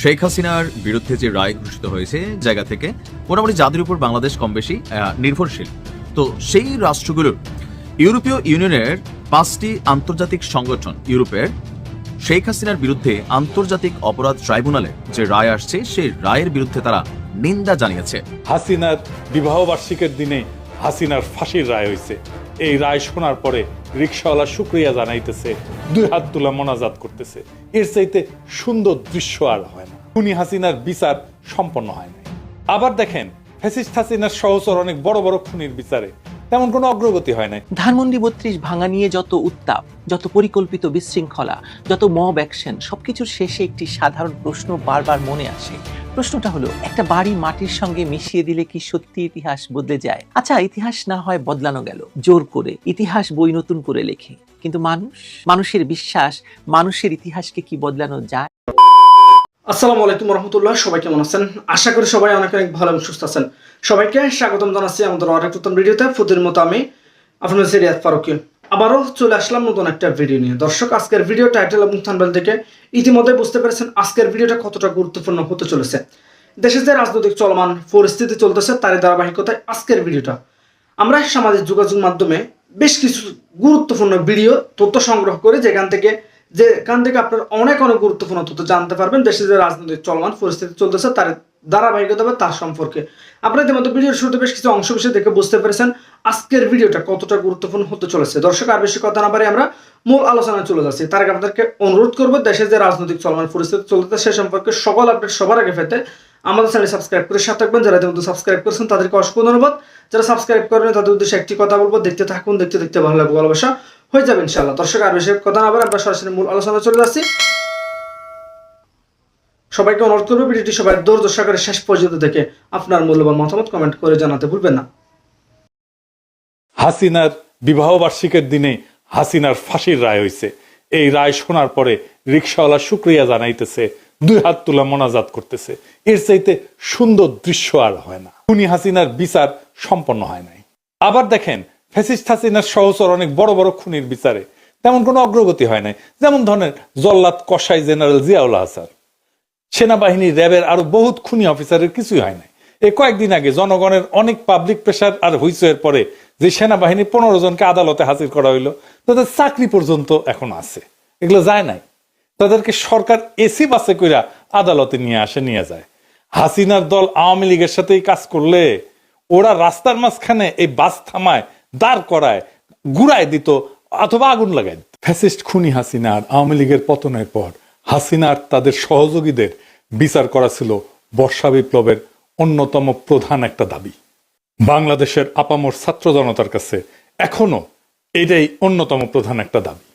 শেখ হাসিনার বিরুদ্ধে যে রায় ঘোষিত হয়েছে জায়গা থেকে, মোটামুটি যাদের উপর বাংলাদেশ কম বেশি নির্ভরশীল। তো সেই রাষ্ট্রগুলোর ইউরোপীয় ইউনিয়নের পাঁচটি আন্তর্জাতিক সংগঠন ইউরোপের, শেখ হাসিনার বিরুদ্ধে আন্তর্জাতিক অপরাধ ট্রাইব্যুনালে যে রায় আসছে, সেই রায়ের বিরুদ্ধে তারা নিন্দা জানিয়েছে। হাসিনার বিবাহ বার্ষিকের দিনে হাসিনার ফাঁসির রায় হয়েছে। এই রায় শোনার পরে রিক্সাওয়ালা শুক্রিয়া জানাইতেছে, দুই হাত তুলা মোনাজাত করতেছে। এর চাইতে সুন্দর দৃশ্য আর হয় না। খুনি হাসিনার বিচার সম্পন্ন হয় না আবার দেখেন ফেসিস হাসিনার সহচর অনেক বড় বড় খুনির বিচারে তেমন কোনো অগ্রগতি হয় নাই। ধানমন্ডি বত্রিশ ভাঙা নিয়ে যত উত্তাপ, যত পরিকল্পিত বিশৃঙ্খলা, যত মব অ্যাকশন সবকিছুর শেষে একটি সাধারণ প্রশ্ন বারবার মনে আসে। প্রশ্নটা হলো, একটা বাড়ি মাটির সঙ্গে মিশিয়ে দিলে কি সত্যি ইতিহাস বদলে যায়? আচ্ছা ইতিহাস না হয় বদলানো গেল। জোর করে, ইতিহাস বই নতুন করে লেখে। কিন্তু মানুষ, মানুষের বিশ্বাস, মানুষের ইতিহাসকে কি বদলানো যায়? আসসালামু আলাইকুম রহমতুল্লাহ, সবাই কেমন আছেন? আশা করি সবাই অনেক অনেক ভালো এবং সুস্থ আছেন। সবাইকে স্বাগতম জানাচ্ছি আমাদের অনেক নতুন ভিডিওতে। প্রতির মতো আমি আপনার সিরিয়াত ফারুকি। আবারও চলে আসলাম নতুন একটা ভিডিও নিয়ে। দর্শক, আজকের ভিডিও টাইটেল এবং থানবেল থেকে ইতিমধ্যে বুঝতে পেরেছেন আজকের ভিডিওটা কতটা গুরুত্বপূর্ণ হতে চলেছে। দেশে যে রাজনৈতিক চলমান পরিস্থিতি চলতেছে, তারই ধারাবাহিকতায় আজকের ভিডিওটা। আমরা সামাজিক যোগাযোগ মাধ্যমে বেশ কিছু গুরুত্বপূর্ণ ভিডিও, তথ্য সংগ্রহ করে যেখান থেকে যেখান থেকে আপনার অনেক অনেক গুরুত্বপূর্ণ তথ্য জানতে পারবেন। দেশে যে রাজনৈতিক চলমান পরিস্থিতি চলতেছে, তার ধারাবাহিকতা বা তার সম্পর্কে। আপনারা ইতিমধ্যে ভিডিওর শুরুতে বেশ কিছু অংশ বিশেষ দেখে বুঝতে পেরেছেন আজকের ভিডিওটা কতটা গুরুত্বপূর্ণ হতে চলেছে। দর্শক, আর বেশি কথা না পারে আমরা মূল আলোচনায় চলে যাচ্ছি। তার আগে আপনাদেরকে অনুরোধ করব, দেশে যে রাজনৈতিক চলমান পরিস্থিতি চলতেছে, সে সম্পর্কে সকল আপডেট সবার আগে পেতে আমাদের চ্যানেল সাবস্ক্রাইব করে সাথে থাকবেন। যারা ইতিমধ্যে সাবস্ক্রাইব করেছেন, তাদেরকে অসংখ্য ধন্যবাদ। যারা সাবস্ক্রাইব করেন তাদের উদ্দেশ্যে একটি কথা বলব, দেখতে থাকুন, দেখতে দেখতে ভালো লাগবে ভালোবাসা। হয়ে যাবে ইনশাআল্লাহ। দর্শক, আর বেশি কথা না বলে আমরা সরাসরি মূল আলোচনায় চলে যাচ্ছি। সবাইকে অনুরোধ করব ভিডিওটি সবাই ধৈর্য সহকারে শেষ পর্যন্ত দেখে আপনার মূল্যবান মতামত কমেন্ট করে জানাতে ভুলবেন না। হাসিনার বিবাহ বার্ষিকের দিনে হাসিনার ফাঁসির রায় হয়েছে। এই রায় শোনার পরে রিক্সাওয়ালা শুক্রিয়া জানাইতেছে, দুই হাত তুলা মোনাজাত করতেছে। এর চাইতে সুন্দর দৃশ্য আর হয় না। খুনি হাসিনার বিচার সম্পন্ন হয় নাই। আবার দেখেন ফ্যাসিস্ট সহচর অনেক বড় বড় খুনির বিচারে তেমন কোনো অগ্রগতি হয় নাই। যেমন ধরনের জল্লাদ কসাই জেনারেল জিয়াউল হাসান। সেনাবাহিনী র্যাবের আরও বহুত খুনি অফিসারের কিছুই হয় নাই। এই কয়েকদিন আগে জনগণের অনেক পাবলিক প্রেশার আর হুইসের পরে যে সেনাবাহিনী পনেরো জনকে আদালতে হাজির করা হইল, তাদের চাকরি পর্যন্ত এখন আছে। এগুলো যায় নাই। তাদেরকে সরকার এসি বাসে কইরা আদালতে নিয়ে আসে, নিয়ে যায়। হাসিনার দল আওয়ামী লীগের সাথেই কাজ করলে ওরা রাস্তার মাঝখানে এই বাস থামায় দাঁড় করায়, গুড়ায় দিত অথবা আগুন লাগায় দিত। ফ্যাসিস্ট খুনি হাসিনা আর আওয়ামী লীগের পতনের পর হাসিনার তাদের সহযোগীদের বিচার করা ছিল বর্ষা বিপ্লবের অন্যতম প্রধান একটা দাবি। বাংলাদেশের আপামর ছাত্র জনতার কাছে এখনও এটাই অন্যতম প্রধান একটা দাবি।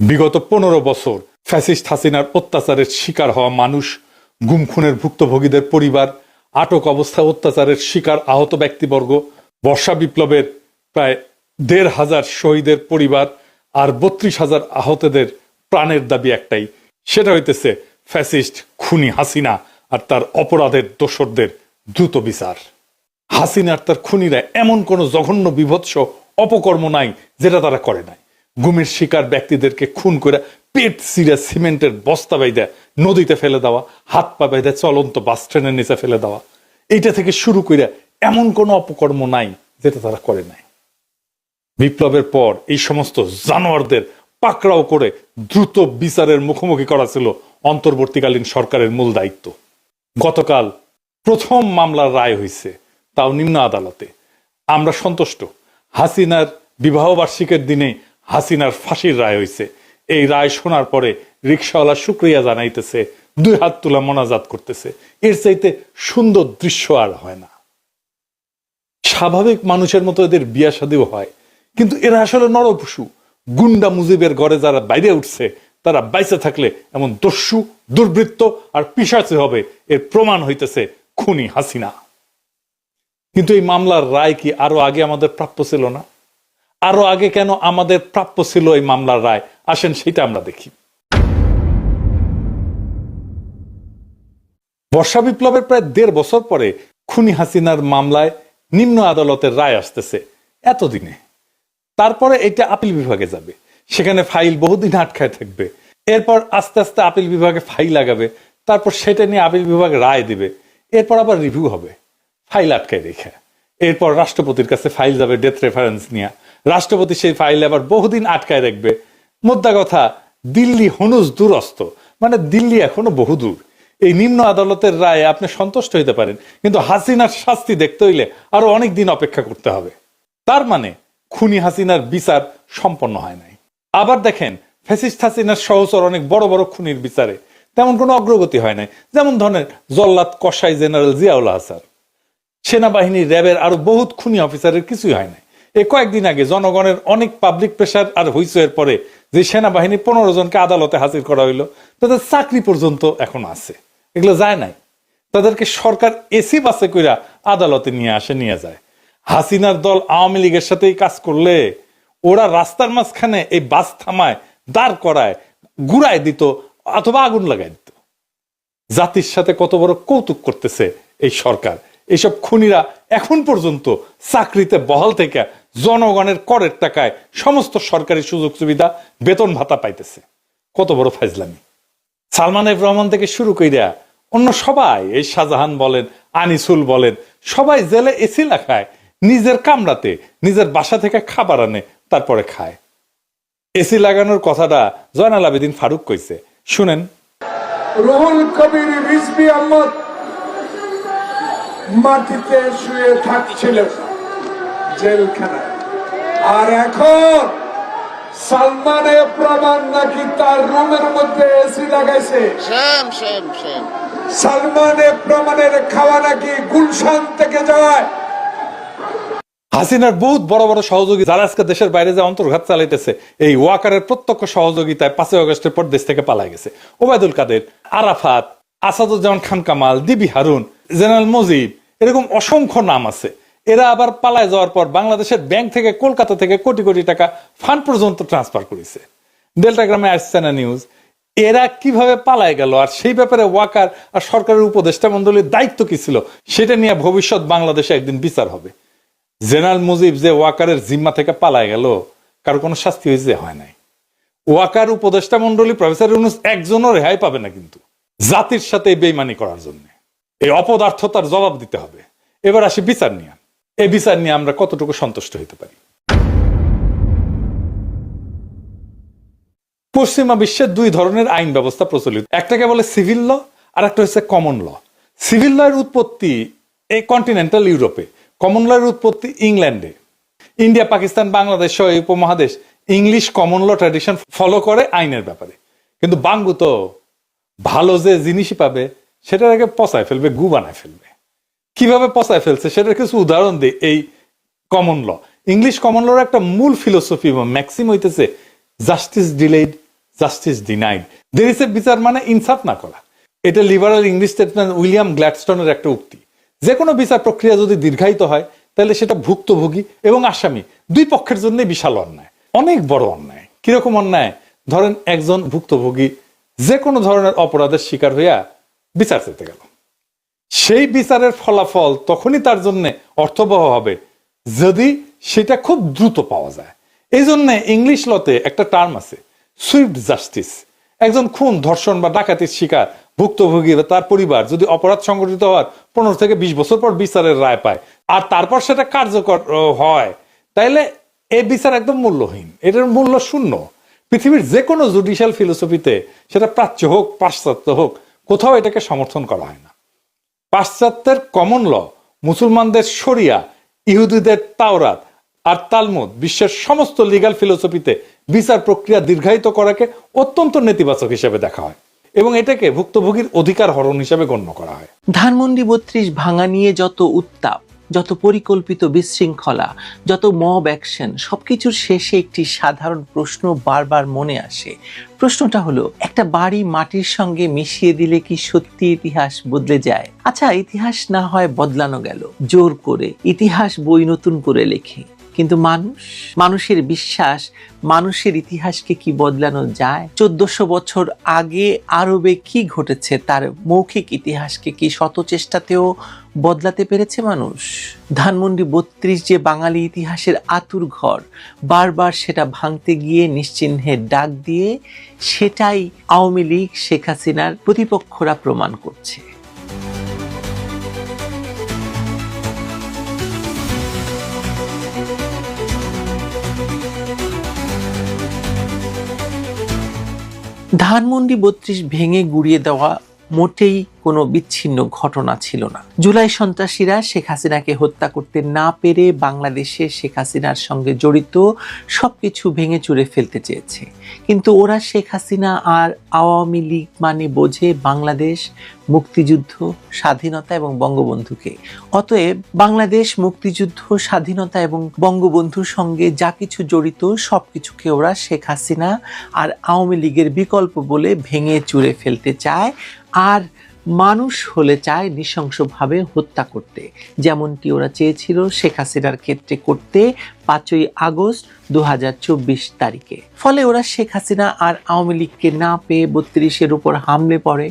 বিগত পনেরো বছর ফ্যাসিস্ট হাসিনার অত্যাচারের শিকার হওয়া মানুষ গুম খুনের ভুক্তভোগীদের পরিবার, আটক অবস্থায় অত্যাচারের শিকার আহত ব্যক্তিবর্গ, বর্ষা বিপ্লবের প্রায় দেড় হাজার শহীদের পরিবার আর বত্রিশ হাজার আহতদের প্রাণের দাবি একটাই, সেটা হইতেছে ফ্যাসিস্ট খুনি হাসিনা আর তার অপরাধের দোসরদের দ্রুত বিচার। হাসিনার তার খুনিরা এমন কোনো জঘন্য বিভৎস অপকর্ম নাই যেটা তারা করে নাই। গুমের শিকার ব্যক্তিদেরকে খুন করে পেট সিরে সিমেন্টের বস্তা বাইদা নদীতে ফেলে দেওয়া, হাত পা বাইদা চলন্ত বাস ট্রেনের নিচে ফেলে দেওয়া, এইটা থেকে শুরু করে এমন কোনো অপকর্ম নাই যেটা তারা করে নাই। বিপ্লবের পর এই সমস্ত জানোয়ারদের পাকড়াও করে দ্রুত বিচারের মুখোমুখি করা ছিল অন্তর্বর্তীকালীন সরকারের মূল দায়িত্ব। গতকাল প্রথম মামলার রায় হয়েছে, তাও নিম্ন আদালতে। আমরা সন্তুষ্ট, হাসিনার বিবাহ বার্ষিকের দিনে হাসিনার ফাঁসির রায় হয়েছে। এই রায় শোনার পরে রিক্সাওয়ালা শুক্রিয়া জানাইতেছে, দুই হাত তুলা মোনাজাত করতেছে। এর চাইতে সুন্দর দৃশ্য আর হয় না। স্বাভাবিক মানুষের মতো এদের বিয়া শাদিও হয়। কিন্তু এরা আসলে নরপশু গুন্ডা মুজিবের ঘরে যারা বাইরে উঠছে, তারা বাইসে থাকলে এমন দস্যু, দুর্বৃত্ত আর পিসাচে হবে, এর প্রমাণ হইতেছে খুনি হাসিনা। কিন্তু এই মামলার রায় কি আরও আগে আমাদের প্রাপ্য ছিল না? আরও আগে কেন আমাদের প্রাপ্য ছিল এই মামলার রায়? আসেন সেটা আমরা দেখি। বর্ষা বিপ্লবের প্রায় দেড় বছর পরে খুনি হাসিনার মামলায় নিম্ন আদালতের রায় আসতেছে। এতদিনে তারপরে এটা আপিল বিভাগে যাবে। সেখানে ফাইল বহুদিন আটকায় থাকবে। এরপর আস্তে আস্তে আপিল বিভাগে ফাইল লাগাবে। তারপর সেটা নিয়ে আপিল বিভাগ রায় দিবে। এরপর আবার রিভিউ হবে। ফাইল আটকায় রেখে। এরপর রাষ্ট্রপতির কাছে ফাইল যাবে ডেথ রেফারেন্স নিয়ে। রাষ্ট্রপতি সেই ফাইল আবার বহুদিন আটকায় রাখবে। মোদ্দা কথা, দিল্লি হনুজ দূরস্থ মানে দিল্লি এখনও বহু দূর। এই নিম্ন আদালতের রায়ে আপনি সন্তুষ্ট হইতে পারেন। কিন্তু হাসিনার শাস্তি দেখতে হইলে আরও অনেক দিন অপেক্ষা করতে হবে। তার মানে খুনি হাসিনার বিচার সম্পন্ন হয় নাই। আবার দেখেন, ফ্যাসিস্ট হাসিনার সহচর অনেক বড় বড় খুনির বিচারে তেমন কোনো অগ্রগতি হয় নাই। যেমন ধরনের জল্লাদ কসাই জেনারেল জিয়াউল হাসান সেনাবাহিনী র্যাবের আরও বহুত খুনি অফিসারের কিছুই হয় নাই। এ কয়েকদিন আগে জনগণের অনেক পাবলিক প্রেশার আর হুইসের পরে যে সেনাবাহিনী পনেরো জনকে আদালতে হাজির করা হইল, তাদের চাকরি পর্যন্ত এখন আছে। এগুলো যায় নাই। তাদেরকে সরকার এসি বাসে কইরা আদালতে নিয়ে আসে, নিয়ে যায়। হাসিনার দল আওয়ামী লীগের সাথেই কাজ করলে ওরা রাস্তার মাঝখানে এই বাস থামায়, দাঁড় করায় গুড়ায় দিত অথবা আগুন লাগাই দিত। জাতির সাথে কত বড় কৌতুক করতেছে এই সরকার। এইসব খুনিরা এখন পর্যন্ত চাকরিতে বহাল থেকে জনগণের করের টাকায় সমস্ত সরকারি সুযোগ সুবিধা বেতন ভাতা পাইতেছে। কত বড় ফাইজলামি। সালমান এফ রহমান থেকে শুরু কইরা অন্য সবাই, এই শাহজাহান বলেন, আনিসুল বলেন, সবাই জেলে এসি লাখায় নিজের কামরাতে নিজের বাসা থেকে খাবার আনে তারপরে খায়। এসি লাগানোর কথাটা জয়নাল আবেদিন ফারুক কইছে। শুনেন। রুহুল কবির রিজবি আহমদ মাটিতে শুয়ে থাকছিলেন জেলখানায়। আর এখন সালমানে প্রমাণ নাকি তার রুমের মধ্যে এসি লাগাইছে. সালমানে প্রমাণের খাওয়া নাকি গুলশান থেকে যায়? হাসিনার বহুত বড় বড় সহযোগী যারা আজকে দেশের বাইরে যে অন্তর্ঘাত চালাইতেছে, এই ওয়াকারের প্রত্যক্ষ সহযোগিতায় পাঁচই আগস্টের পর দেশ থেকে পালাই গেছে। ওবায়দুল কাদের, আরাফাত, আসাদুজ্জামান খান কামাল দিবি হারুন, জেনারেল মজিব এরকম অসংখ্য নাম আছে। এরা আবার পালায় যাওয়ার পর বাংলাদেশের ব্যাংক থেকে, কলকাতা থেকে কোটি কোটি টাকা ফান্ড পর্যন্ত ট্রান্সফার করেছে। ডেল্টা গ্রামে আসছে না নিউজ, এরা কীভাবে পালায় গেল আর সেই ব্যাপারে ওয়াকার আর সরকারের উপদেষ্টা মন্ডলীর দায়িত্ব কি ছিল, সেটা নিয়ে ভবিষ্যৎ বাংলাদেশে একদিন বিচার হবে। জেনারেল মুজিব যে ওয়াকারের জিম্মা থেকে পালায় গেল, কারও কোনো শাস্তি হয়েছে? হয় নাই। ওয়াকার উপদেষ্টা মন্ডলী প্রফেসর ইউনুস একজনও রেহাই পাবে না কিন্তু, জাতির সাথে বেইমানি করার জন্য। এই অপদার্থতার জবাব দিতে হবে। এবার আসি বিচার নিয়ে। এই বিচার নিয়ে আমরা কতটুকু সন্তুষ্ট হতে পারি? পশ্চিমা বিশ্বের দুই ধরনের আইন ব্যবস্থা প্রচলিত। একটাকে বলে সিভিল ল আর একটা হচ্ছে কমন ল। সিভিল ল এর উৎপত্তি এই কন্টিনেন্টাল ইউরোপে কমন ল এর উৎপত্তি ইংল্যান্ডে। ইন্ডিয়া, পাকিস্তান, বাংলাদেশ সহ উপমহাদেশ English common law tradition follow করে আইনের ব্যাপারে। কিন্তু বাঙ্গু তো ভালো যে জিনিসই পাবে আগে পচায় ফেলবে, গু বানায় ফেলবে। কীভাবে পচায় ফেলছে, সেটার কিছু উদাহরণ দিই এই কমন ল ইংলিশ কমন লর একটা মূল ফিলোসফি বা ম্যাক্সিম হইতেছে জাস্টিস ডিলেড জাস্টিস ডিনাইড দের ইস বিচার মানে ইনসাফ না করা। এটা লিবারাল ইংলিশ স্টেটমেন্ট উইলিয়াম গ্ল্যাডস্টোনের একটা উক্তি। যে কোনো বিচার প্রক্রিয়া যদি দীর্ঘায়িত হয়, তাহলে সেটা ভুক্তভোগী এবং আসামি দুই পক্ষের জন্য বিশাল অন্যায়, অনেক বড় অন্যায়। কীরকম অন্যায়? ধরেন একজন ভুক্তভোগী যে কোনো ধরনের অপরাধের শিকার হইয়া বিচার চেতে গেল। সেই বিচারের ফলাফল তখনই তার জন্য অর্থবহ হবে যদি সেটা খুব দ্রুত পাওয়া যায়। এই জন্য ইংলিশ লতে একটা টার্ম আছে, সুইফট জাস্টিস। একজন খুন, ধর্ষণ বা ডাকাতির শিকার, ভুক্তভোগী বা তার পরিবার যদি অপরাধ সংঘটিত হওয়ার পনেরো থেকে বিশ বছর পর বিচারের রায় পায় আর তারপর সেটা কার্যকর হয়, তাইলে এ বিচার একদম মূল্যহীন। এটার মূল্য শূন্য। পৃথিবীর যে কোনো জুডিশিয়াল ফিলোসফিতে সেটা প্রাচ্য হোক, পাশ্চাত্য হোক, কোথাও এটাকে সমর্থন করা হয় না। পাশ্চাত্যের কমন ল মুসলমানদের শরিয়া, ইহুদিদের তাওরাত আর তালমুদ, বিশ্বের সমস্ত লিগাল ফিলোসফিতে বিচার প্রক্রিয়া দীর্ঘায়িত করাকে অত্যন্ত নেতিবাচক হিসেবে দেখা হয় এবং এটাকে ভুক্তভোগীর অধিকার হরণ হিসেবে গণ্য করা হয়। ধানমন্ডি বত্রিশ ভাঙা নিয়ে যত উত্তাপ, যত পরিকল্পিত বিশৃঙ্খলা, যত মব অ্যাকশন সবকিছুর শেষে একটি সাধারণ প্রশ্ন বারবার মনে আসে। প্রশ্নটা হলো, একটা বাড়ি মাটির সঙ্গে মিশিয়ে দিলে কি সত্যি ইতিহাস বদলে যায়? আচ্ছা ইতিহাস না হয় বদলানো গেল। জোর করে ইতিহাস বই নতুন করে লেখে। কিন্তু মানুষ, মানুষের বিশ্বাস, মানুষের ইতিহাসকে কি বদলানো যায়? চোদ্দশো বছর আগে আরবে কি ঘটেছে? তার মৌখিক ইতিহাসকে কি শত চেষ্টাতেও বদলাতে পেরেছে মানুষ? ধানমন্ডি বত্রিশ যে বাঙালি ইতিহাসের আতুর ঘর, বারবার সেটা ভাঙতে গিয়ে নিশ্চিহ্নের ডাক দিয়ে সেটাই আওয়ামী লীগ, শেখ হাসিনার প্রতিপক্ষরা প্রমাণ করছে। ধানমন্ডি বত্রিশ ভেঙে গুড়িয়ে দেওয়া মোটেই কোনো বিচ্ছিন্ন ঘটনা ছিল না। জুলাই সন্ত্রাসীরা শেখ হাসিনাকে হত্যা করতে না পেরে বাংলাদেশে শেখ হাসিনার সঙ্গে জড়িত সবকিছু ভেঙে চুরে ফেলতে চেয়েছে। কিন্তু ওরা শেখ হাসিনা আর আওয়ামী লীগ মানে বোঝে বাংলাদেশ, মুক্তিযুদ্ধ, স্বাধীনতা এবং বঙ্গবন্ধুকে। অতএব বাংলাদেশ, মুক্তিযুদ্ধ, স্বাধীনতা এবং বঙ্গবন্ধুর সঙ্গে যা কিছু জড়িত সবকিছুকে ওরা শেখ হাসিনা আর আওয়ামী লীগের বিকল্প বলে ভেঙে চুরে ফেলতে চায়। আর মানুষ হলে চায় নৃশংসভাবে হত্যা করতে। যেমনটি ওরা চেয়েছিল শেখ হাসিনার ক্ষেত্রে করতে পাঁচই আগস্ট দু হাজার চব্বিশ তারিখে। ফলে ওরা শেখ হাসিনা আর আওয়ামী লীগকে না পেয়ে বত্রিশের উপর হামলে পড়ে।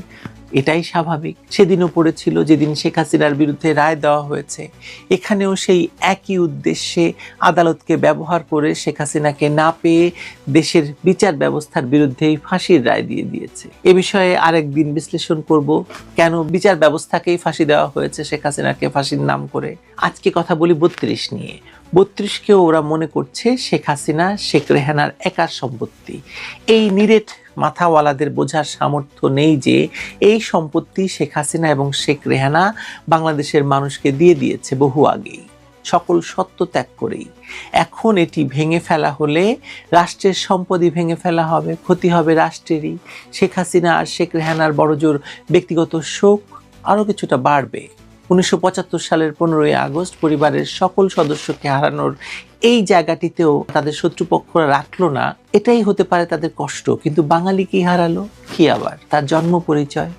এটাই স্বাভাবিক। সেদিনও পড়েছিল, যেদিন শেখ হাসিনার বিরুদ্ধে রায় দেওয়া হয়েছে। এখানেও সেই একই উদ্দেশ্যে আদালতকে ব্যবহার করে শেখ হাসিনাকে না পেয়ে দেশের বিচার ব্যবস্থার বিরুদ্ধেই ফাঁসির রায় দিয়ে দিয়েছে। এ বিষয়ে আরেক দিন বিশ্লেষণ করব, কেন বিচার ব্যবস্থাকেই ফাঁসি দেওয়া হয়েছে শেখ হাসিনাকে ফাঁসির নাম করে। আজকে কথা বলি বত্রিশ নিয়ে। বত্রিশকেও ওরা মনে করছে শেখ হাসিনা, শেখ রেহানার একার সম্পত্তি। এই নিরেট মাথাওয়ালাদের বোঝার সামর্থ্য নেই যে এই সম্পত্তি শেখ হাসিনা এবং শেখ রেহানা বাংলাদেশের মানুষকে দিয়ে দিয়েছে বহু আগেই। সকল সত্য ত্যাগ করেই। এখন এটি ভেঙে ফেলা হলে রাষ্ট্রের সম্পদই ভেঙে ফেলা হবে, ক্ষতি হবে রাষ্ট্রেরই। শেখ হাসিনা আর শেখ রেহানার বড়জোর ব্যক্তিগত শোক আরও কিছুটা বাড়বে। উনিশশো পঁচাত্তর সালের পনেরোই আগস্ট পরিবারের সকল সদস্যকে হারানোর এই জায়গাটিতেও তাদের শত্রুপক্ষরা রাখল না। এটাই হতে পারে তাদের কষ্ট। কিন্তু বাঙালি কি হারালো? কি আবার? তার জন্ম পরিচয়?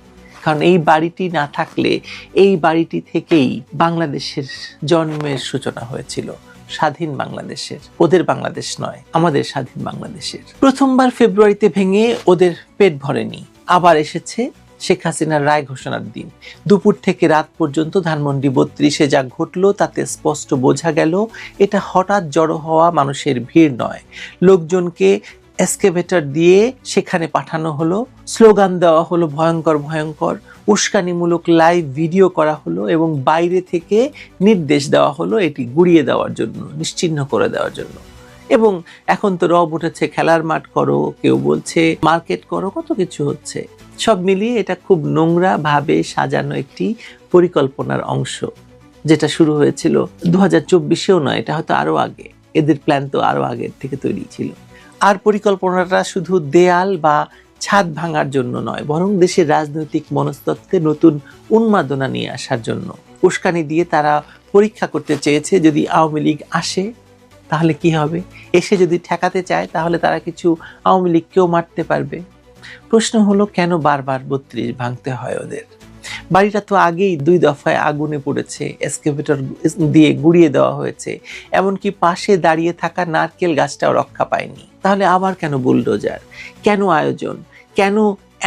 কারণ এই বাড়িটি না থাকলে এই বাড়িটি থেকেই বাংলাদেশের জন্মের সূচনা হয়েছিল। স্বাধীন বাংলাদেশের। ওদের বাংলাদেশ নয়, আমাদের স্বাধীন বাংলাদেশের। প্রথমবার ফেব্রুয়ারিতে ভেঙে ওদের পেট ভরেনি। আবার এসেছে শেখ হাসিনার রায় ঘোষণার দিন। দুপুর থেকে রাত পর্যন্ত ধানমন্ডি বত্রিশে যা ঘটলো তাতে স্পষ্ট বোঝা গেল, এটা হঠাৎ জড়ো হওয়া মানুষের ভিড় নয়। লোকজনকে এসকেভেটর দিয়ে সেখানে পাঠানো হলো, স্লোগান দেওয়া হলো ভয়ঙ্কর ভয়ঙ্কর, উস্কানিমূলক লাইভ ভিডিও করা হলো এবং বাইরে থেকে নির্দেশ দেওয়া হলো এটি গুড়িয়ে দেওয়ার জন্য, নিশ্চিহ্ন করে দেওয়ার জন্য। এবং এখন তো রব উঠেছে, খেলার মাঠ করো, কেউ বলছে, মার্কেট করো, কত কিছু হচ্ছে। সব মিলিয়ে এটা খুব নোংরা ভাবে সাজানো একটি পরিকল্পনার অংশ, যেটা শুরু হয়েছিল দু হাজার চব্বিশেও নয়, এটা হয়তো আরও আগে। এদের প্ল্যান তো আরও আগের থেকে তৈরি ছিল। আর পরিকল্পনাটা শুধু দেয়াল বা ছাদ ভাঙার জন্য নয়, বরং দেশের রাজনৈতিক মনস্তত্ত্বে নতুন উন্মাদনা নিয়ে আসার জন্য। উস্কানি দিয়ে তারা পরীক্ষা করতে চেয়েছে, যদি আওয়ামী লীগ আসে, তাহলে কি হবে? এসে যদি ঠেকাতে চায়, তাহলে তারা কিছু আওয়ামী লীগকেও মারতে পারবে। প্রশ্ন হলো, কেন বারবার বত্রিশ ভাঙতে হয় ওদের? বাড়িটা তো আগেই দুই দফায় আগুনে পড়েছে, এসকেভেটর দিয়ে গুড়িয়ে দেওয়া হয়েছে, এমনকি পাশে দাঁড়িয়ে থাকা নারকেল গাছটাও রক্ষা পায়নি। তাহলে আবার কেন বুলডোজার? কেন আয়োজন? কেন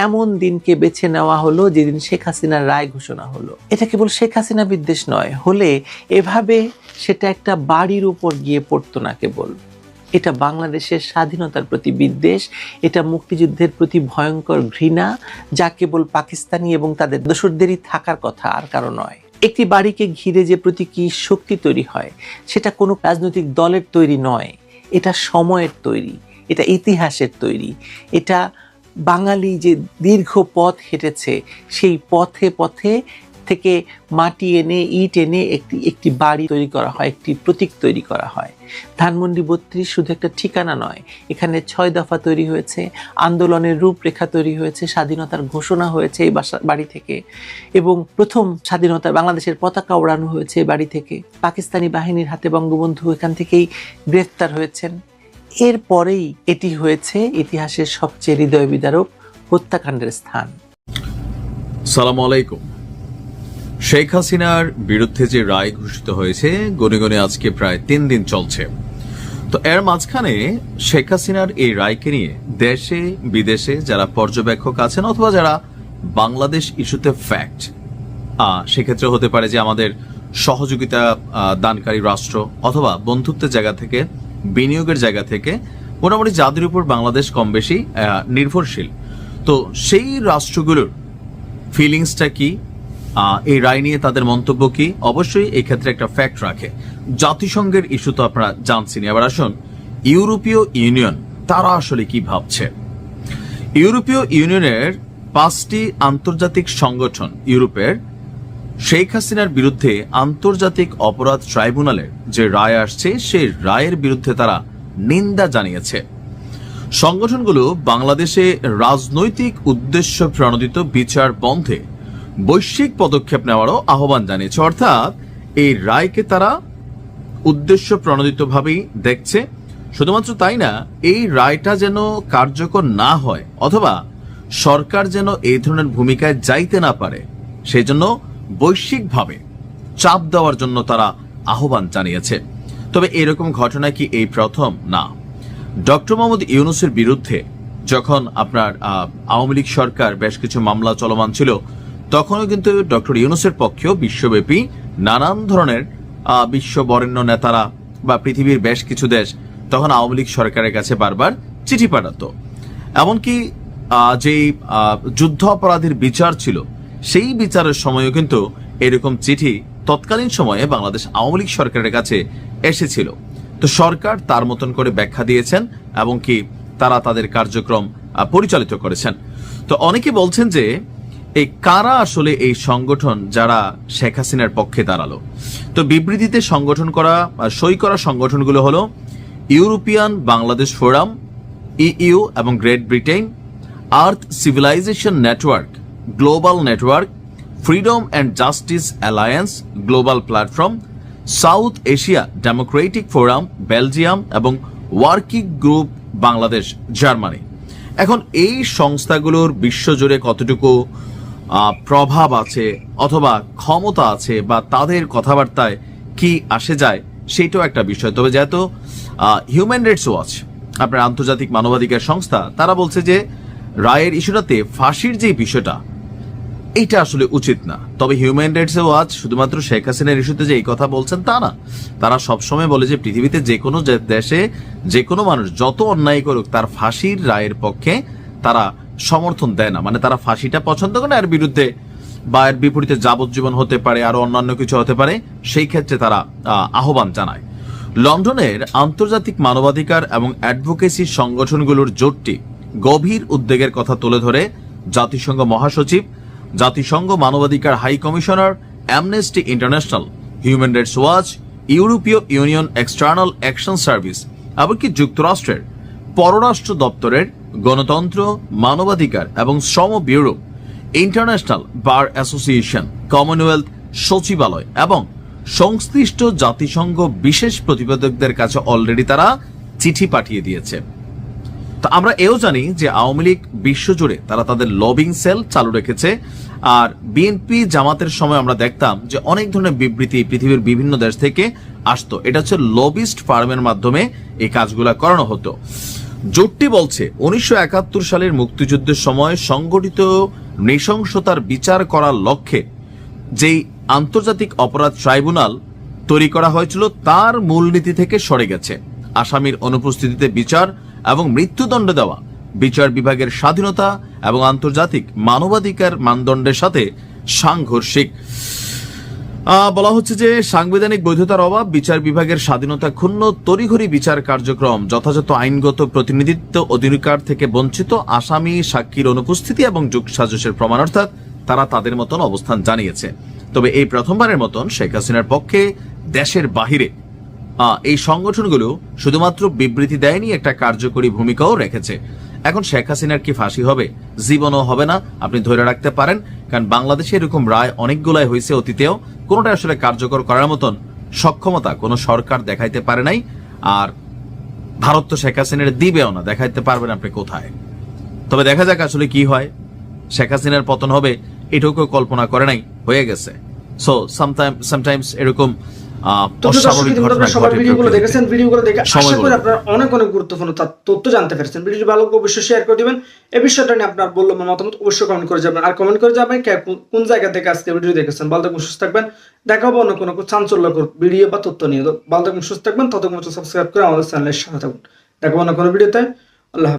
এমন দিনকে বেছে নেওয়া হলো যেদিন শেখ হাসিনার রায় ঘোষণা হলো? এটা কেবল শেখ হাসিনা বিদ্বেষ নয়, হলে এভাবে সেটা একটা বাড়ির উপর গিয়ে পড়তো না কেবল। এটা বাংলাদেশের স্বাধীনতার প্রতি বিদ্বেষ, এটা মুক্তিযুদ্ধের প্রতি ভয়ঙ্কর ঘৃণা, যা কেবল পাকিস্তানি এবং তাদের দোসরদেরই থাকার কথা আর কারও নয়। একটি বাড়িকে ঘিরে যে প্রতি প্রতীকী শক্তি তৈরি হয়, সেটা কোনো রাজনৈতিক দলের তৈরি নয়। এটা সময়ের তৈরি, এটা ইতিহাসের তৈরি। এটা বাঙালি যে দীর্ঘ পথ হেঁটেছে, সেই পথে পথে থেকে মাটি এনে, ইট এনে একটি একটি বাড়ি তৈরি করা হয়, একটি প্রতীক তৈরি করা হয়। ধানমন্ডি বত্রিশ শুধু একটা ঠিকানা নয়, এখানে ছয় দফা তৈরি হয়েছে, আন্দোলনের রূপরেখা তৈরি হয়েছে, স্বাধীনতার ঘোষণা হয়েছে এই বাসা, বাড়ি থেকে। এবং প্রথম স্বাধীনতা বাংলাদেশের পতাকা ওড়ানো হয়েছে বাড়ি থেকে। পাকিস্তানি বাহিনীর হাতে বঙ্গবন্ধু এখান থেকেই গ্রেফতার হয়েছেন। এরপরেই এটি হয়েছে ইতিহাসের সবচেয়ে হৃদয় বিদারক হত্যাকাণ্ডের স্থান। সালাম আলাইকুম। শেখ হাসিনার বিরুদ্ধে যে রায় ঘোষিত হয়েছে, গনে গনে আজকে প্রায় তিন দিন চলছে। তো এর মাঝখানে শেখ হাসিনার এই রায়কে নিয়ে দেশে, বিদেশে যারা পর্যবেক্ষক আছেন অথবা যারা বাংলাদেশ ইস্যুতে ফ্যাক্ট সেক্ষেত্রে হতে পারে যে আমাদের সহযোগিতা দানকারী রাষ্ট্র অথবা বন্ধুত্বের জায়গা থেকে, বিনিয়োগের জায়গা থেকে মোটামুটি যাদের উপর বাংলাদেশ কম বেশি নির্ভরশীল। তো সেই রাষ্ট্রগুলোর ফিলিংসটা কি? এই রায় নিয়ে তাদের মন্তব্য কি? অবশ্যই এই ক্ষেত্রে একটা ফ্যাক্ট রাখে। জাতিসংঘের ইস্যু তো আপনারা জানছেন। এবার আসুন, ইউরোপীয় ইউনিয়ন, তারা আসলে কি ভাবছে? ইউরোপীয় ইউনিয়নের পাঁচটি আন্তর্জাতিক সংগঠন, ইউরোপের, শেখ হাসিনার বিরুদ্ধে আন্তর্জাতিক অপরাধ ট্রাইব্যুনালের যে রায় আসছে, সেই রায়ের বিরুদ্ধে তারা নিন্দা জানিয়েছে। সংগঠনগুলো বাংলাদেশে রাজনৈতিক উদ্দেশ্য প্রণোদিত বিচার বন্ধে বৈশ্বিক পদক্ষেপ নেওয়ারও আহ্বান জানিয়েছে। অর্থাৎ এই রায়কে তারা উদ্দেশ্য প্রণোদিতভাবেই দেখছে। শুধুমাত্র তাই না, এই রায়টা যেন কার্যকর না হয় অথবা সরকার যেন এই ধরনের ভূমিকায় যাইতে না পারে সেই জন্য বৈশ্বিকভাবে চাপ দেওয়ার জন্য তারা আহ্বান জানিয়েছে। তবে এরকম ঘটনা কি এই প্রথম? না। ডক্টর মোহাম্মদ ইউনুসের বিরুদ্ধে যখন আপনার আওয়ামী লীগ সরকার বেশ কিছু মামলা চলমান ছিল তখনও কিন্তু ডক্টর ইউনুসের পক্ষেও বিশ্বব্যাপী নানান ধরনের বিশ্ব বরেণ্য নেতারা বা পৃথিবীর বেশ কিছু দেশ তখন আওয়ামী লীগ সরকারের কাছে বারবার চিঠি পাঠাতো। এমনকি যেই যুদ্ধ অপরাধীর বিচার ছিল, সেই বিচারের সময়ও কিন্তু এরকম চিঠি তৎকালীন সময়ে বাংলাদেশ আওয়ামী লীগ সরকারের কাছে এসেছিল। তো সরকার তার মতন করে ব্যাখ্যা দিয়েছেন এবং কি তারা তাদের কার্যক্রম পরিচালিত করেছেন। তো অনেকে বলছেন যে এই কারা আসলে এই সংগঠন যারা শেখ হাসিনার পক্ষে দাঁড়াল? তো বিবৃতিতে সংগঠন করা সই করা সংগঠনগুলো হলো ইউরোপিয়ান বাংলাদেশ ফোরাম, ইইউ এবং great Britain earth civilisation network, global network, freedom and justice alliance, global platform, South Asia democratic forum, Belgium এবং ওয়ার্কিং গ্রুপ বাংলাদেশ, জার্মানি। এখন এই সংস্থাগুলোর বিশ্বজুড়ে কতটুকু প্রভাব আছে অথবা ক্ষমতা আছে বা তাদের কথাবার্তায় কি আসে যায় সেইটাও একটা বিষয়। তবে যেহেতু হিউম্যান রাইটস ওয়াচ আপনার আন্তর্জাতিক মানবাধিকার সংস্থা, তারা বলছে যে রায়ের ইস্যুটাতে ফাঁসির যে বিষয়টা, এইটা আসলে উচিত না। তবে হিউম্যান রাইটস ওয়াচ শুধুমাত্র শেখ হাসিনার ইস্যুতে যে এই কথা বলছেন তা না। তারা সবসময় বলে যে পৃথিবীতে যে কোনো দেশে যে কোনো মানুষ যত অন্যায় করুক, তার ফাঁসির রায়ের পক্ষে তারা সমর্থন দেয় না। মানে তারা ফাঁসিটা পছন্দ করে না, এর বিরুদ্ধে বা এর বিপরীতে যাবজ্জীবন হতে পারে আরও অন্যান্য কিছু হতে পারে সেই ক্ষেত্রে তারা আহ্বান জানায়। লন্ডনের আন্তর্জাতিক মানবাধিকার এবং অ্যাডভোকেসি সংগঠনগুলোর জোটটি গভীর উদ্বেগের কথা তুলে ধরে জাতিসংঘ মহাসচিব জাতিসংঘ মানবাধিকার high commissioner amnesty international human rights watch ইউরোপীয় ইউনিয়ন এক্সটার্নাল অ্যাকশন সার্ভিস এমনকি যুক্তরাষ্ট্রের পররাষ্ট্র দপ্তরের গণতন্ত্র, মানবাধিকার এবং শ্রম bureau, international bar association, commonwealth সচিবালয় এবং সংশ্লিষ্ট জাতিসংঘ বিশেষ প্রতিবেদকদের কাছে অলরেডি তারা চিঠি পাঠিয়ে দিয়েছে। তো আমরা এও জানি যে আওয়ামী লীগ বিশ্বজুড়ে তারা তাদের লবিং সেল চালু রেখেছে আর বিএনপি জামাতের সময় আমরা দেখতাম যে অনেক ধরনের বিবৃতি পৃথিবীর বিভিন্ন দেশ থেকে আসতো। এটা হচ্ছে লবিস্ট ফার্মের মাধ্যমে এই কাজগুলো করানো হতো। জোটটি বলছে, উনিশশো একাত্তর সালের মুক্তিযুদ্ধের সময় সংগঠিত নৃশংসতার বিচার করার লক্ষ্যে যেই আন্তর্জাতিক অপরাধ ট্রাইব্যুনাল তৈরি করা হয়েছিল, তার মূলনীতি থেকে সরে গেছে। আসামির অনুপস্থিতিতে বিচার এবং মৃত্যুদণ্ড দেওয়া, বিচার বিভাগের স্বাধীনতা এবং আন্তর্জাতিক মানবাধিকার মানদণ্ডের সাথে সাংঘর্ষিক। বলা হচ্ছে যে সাংবিধানিক বৈধতার অভাব, বিচার বিভাগের স্বাধীনতা ক্ষুণ্ণ, তড়িঘড়ি বিচার কার্যক্রম, যথাযথ আইনগত প্রতিনিধিত্ব অধিকার থেকে বঞ্চিত, আসামি, সাক্ষীর অনুপস্থিতি এবং যুগসাজসের প্রমাণ অর্থাৎ তারা তাদের মতন অবস্থান জানিয়েছে। তবে এই প্রথমবারের মতন শেখ হাসিনার পক্ষে দেশের বাহিরে এই সংগঠনগুলো শুধুমাত্র বিবৃতি দেয়নি, একটা কার্যকরী ভূমিকাও রেখেছে। এখন শেখ হাসিনার কি ফাঁসি হবে? জীবনও হবে না, আপনি ধরে রাখতে পারেন, কারণ বাংলাদেশে এরকম রায় অনেকগুলাই হয়েছে অতীতেও। কোনোটা আসলে কার্যকর করার মতন সক্ষমতা কোনো সরকার দেখাইতে পারে নাই, আর ভারত তো শেখ হাসিনার দিবেও না, দেখাইতে পারবেন আপনি কোথায়। তবে দেখা যাক আসলে কি হয়। শেখ হাসিনার পতন হবে এটাও কেউ কল্পনা করে নাই, হয়ে গেছে। সো সামটাইম সামটাইমস এরকম তো প্রিয় দর্শক, অস্বাভাবিক ইতিমধ্যে ঘটনা আপনারা সবার ভিডিওগুলো দেখেছেন ভিডিওগুলো দেখে আশা করি আপনারা অনেক অনেক গুরুত্বপূর্ণ তথ্য জানতে পেরেছেন। ভিডিওটি ভালো অবশ্যই শেয়ার করে দিবেন। এই বিষয়টা নিয়ে আপনার বলল মতামত অবশ্যই কমেন্ট করে যাবেন আর কমেন্ট করে যাবেন কোন- কোন জায়গা থেকে আজকে ভিডিও দেখেছেন। ভালো থাকবেন সুস্থ থাকবেন। দেখা হবে অন্য কোনো চাঞ্চল্যকর ভিডিও বা তথ্য নিয়ে। তো ভালো থাকবেন সুস্থ থাকবেন। ততক্ষণ সাবস্ক্রাইব করে আমাদের চ্যানেলের সাথে থাকুন। দেখা হবে অন্য কোনো ভিডিওতে আল্লাহ।